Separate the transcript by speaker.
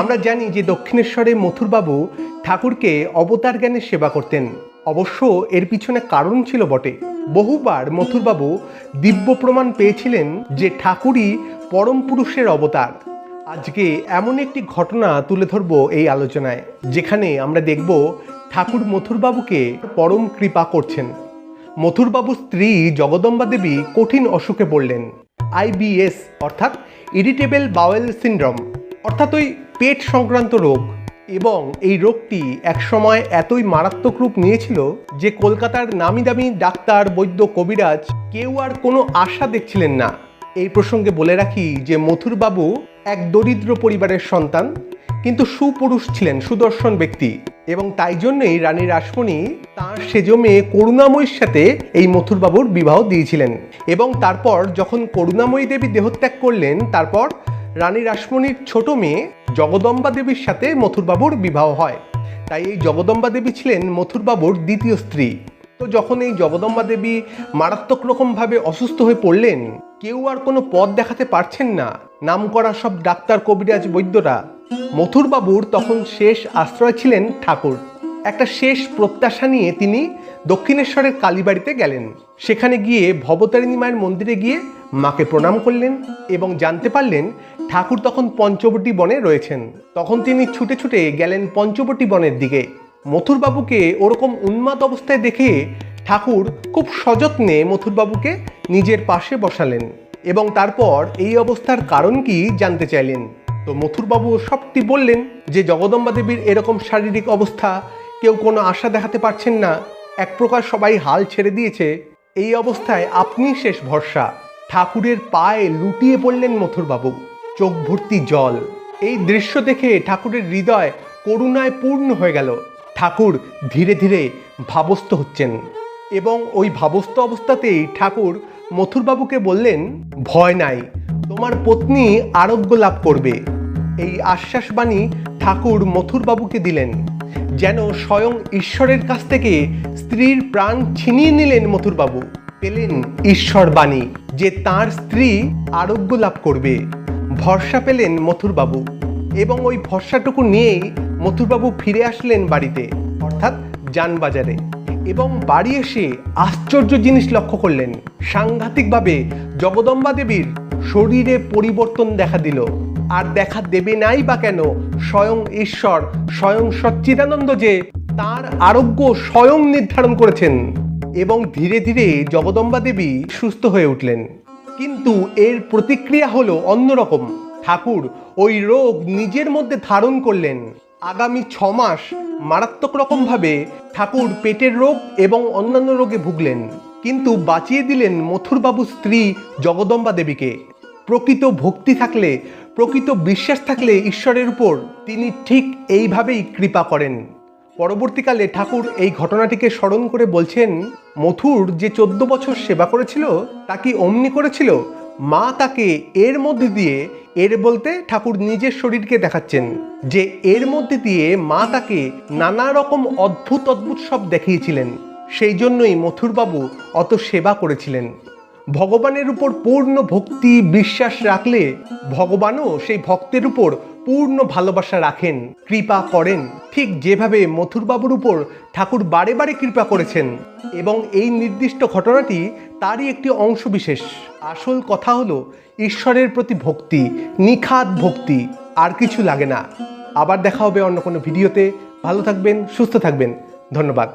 Speaker 1: আমরা জানি যে দক্ষিণেশ্বরে মথুরবাবু ঠাকুরকে অবতার জ্ঞানের সেবা করতেন। অবশ্য এর পিছনে কারণ ছিল বটে। বহুবার মথুরবাবু দিব্য প্রমাণ পেয়েছিলেন যে ঠাকুরই পরম পুরুষের অবতার। আজকে এমন একটি ঘটনা তুলে ধরব এই আলোচনায়, যেখানে আমরা দেখব ঠাকুর মথুরবাবুকে পরম কৃপা করছেন। মথুরবাবুর স্ত্রী জগদম্বা দেবী কঠিন অসুখে পড়লেন। আইবিএস অর্থাৎ ইরিটেবল বাওয়েল সিন্ড্রোম। অর্থাৎ ওই পেট সংক্রান্ত রোগ এবং এই রোগটি একসময় এতই মারাত্মক রূপ নিয়েছিল যে কলকাতার নামি দামি ডাক্তার বৈদ্য কবিরাজ কেউ আর কোনো আশা দেখছিলেন না। এই প্রসঙ্গে বলে রাখি যে মথুরবাবু এক দরিদ্র পরিবারের সন্তান, কিন্তু সুপুরুষ ছিলেন, সুদর্শন ব্যক্তি এবং তাই জন্যই রানী রাসমণি তাঁর সেজ মেয়ে করুণাময়ীর সাথে এই মথুরবাবুর বিবাহ দিয়েছিলেন এবং তারপর যখন করুণাময়ী দেবী দেহত্যাগ করলেন, তারপর রানী রাসমণির ছোট মেয়ে জগদম্বা দেবীর সাথে মথুরবাবুর বিবাহ হয়। তাই এই জগদম্বা দেবী ছিলেন মথুরবাবুর দ্বিতীয় স্ত্রী। তো যখন এই জগদম্বা দেবী মারাত্মক রকমভাবে অসুস্থ হয়ে পড়লেন, কেউ আর কোনো পথ দেখাতে পারছেন না। নাম করা সব ডাক্তার, কবিরাজ, বৈদ্যরা। মথুরবাবুর তখন শেষ আশ্রয় ছিলেন ঠাকুর। একটা শেষ প্রত্যাশা নিয়ে তিনি দক্ষিণেশ্বরের কালীবাড়িতে গেলেন। সেখানে গিয়ে ভবতারিণী মায়ের মন্দিরে গিয়ে মাকে প্রণাম করলেন এবং জানতে পারলেন ঠাকুর তখন পঞ্চবটী বনে রয়েছেন। তখন তিনি ছুটে ছুটে গেলেন পঞ্চবটী বনের দিকে। মথুরবাবুকে ওরকম উন্মাদ অবস্থায় দেখে ঠাকুর খুব সযত্নে মথুরবাবুকে নিজের পাশে বসালেন এবং তারপর এই অবস্থার কারণ কি জানতে চাইলেন। তো মথুরবাবু সবটি বললেন যে জগদম্বা দেবীর এরকম শারীরিক অবস্থা কেউ কোনো আশা দেখাতে পারছেন না। এক প্রকার সবাই হাল ছেড়ে দিয়েছে। এই অবস্থায় আপনি শেষ ভরসা। ঠাকুরের পায়ে লুটিয়ে পড়লেন মথুরবাবু। চোখ ভর্তি জল। এই দৃশ্য দেখে ঠাকুরের হৃদয় করুণায় পূর্ণ হয়ে গেল। ঠাকুর ধীরে ধীরে ভাবস্থ হচ্ছেন। এবং ওই ভাবস্থ অবস্থাতেই ঠাকুর মথুরবাবুকে বললেন, ভয় নাই, তোমার পত্নী আরোগ্য লাভ করবে। এই আশ্বাসবাণী ঠাকুর মথুরবাবুকে দিলেন। যেন স্বয়ং ঈশ্বরের কাছ থেকে স্ত্রীর প্রাণ ছিনিয়ে নিলেন মথুরবাবু। পেলেন ঈশ্বর বাণী যে তার স্ত্রী আরোগ্য লাভ করবে। ভরসা পেলেন মথুরবাবু এবং ওই ভরসাটুকু নিয়েই মথুরবাবু ফিরে আসলেন বাড়িতে, অর্থাৎ যানবাজারে। এবং বাড়ি এসে আশ্চর্য জিনিস লক্ষ্য করলেন। সাংঘাতিকভাবে জগদম্বা দেবীর শরীরে পরিবর্তন দেখা দিল। আর দেখা দেবে নাই বা কেন? স্বয়ং ঈশ্বর, স্বয়ং সচ্চিদানন্দ যে তার আরোগ্য স্বয়ং নির্ধারণ করেছেন। এবং ধীরে ধীরে জগদম্বা দেবী সুস্থ হয়ে উঠলেন। কিন্তু এর প্রতিক্রিয়া হলো অন্যরকম। ঠাকুর ওই রোগ নিজের মধ্যে ধারণ করলেন। আগামী ছ মাস মারাত্মক রকমভাবে ঠাকুর পেটের রোগ এবং অন্যান্য রোগে ভুগলেন। কিন্তু বাঁচিয়ে দিলেন মথুরবাবু স্ত্রী জগদম্বা দেবীকে। প্রকৃত ভক্তি থাকলে, প্রকৃত বিশ্বাস থাকলে ঈশ্বরের উপর তিনি ঠিক এইভাবেই কৃপা করেন। পরবর্তীকালে ঠাকুর এই ঘটনাটিকে স্মরণ করে বলছেন, মথুর যে চোদ্দ বছর সেবা করেছিল, তা কি অমনি করেছিল? মা তাকে এর মধ্যে দিয়ে, এর বলতে ঠাকুর নিজের শরীরকে দেখাচ্ছেন, যে এর মধ্যে দিয়ে মা তাকে নানা রকম অদ্ভুত অদ্ভুত সব দেখিয়েছিলেন। সেই জন্যই মথুরবাবু অত সেবা করেছিলেন। ভগবানের উপর পূর্ণ ভক্তি বিশ্বাস রাখলে ভগবানও সেই ভক্তের উপর পূর্ণ ভালোবাসা রাখেন, কৃপা করেন। ঠিক যেভাবে মথুরবাবুর উপর ঠাকুর বারে বারে কৃপা করেছেন এবং এই নির্দিষ্ট ঘটনাটি তারই একটি অংশ বিশেষ আসল কথা হলো, ঈশ্বরের প্রতি ভক্তি, নিখাত ভক্তি, আর কিছু লাগে না। আবার দেখা হবে অন্য কোনো ভিডিওতে। ভালো থাকবেন, সুস্থ থাকবেন। ধন্যবাদ।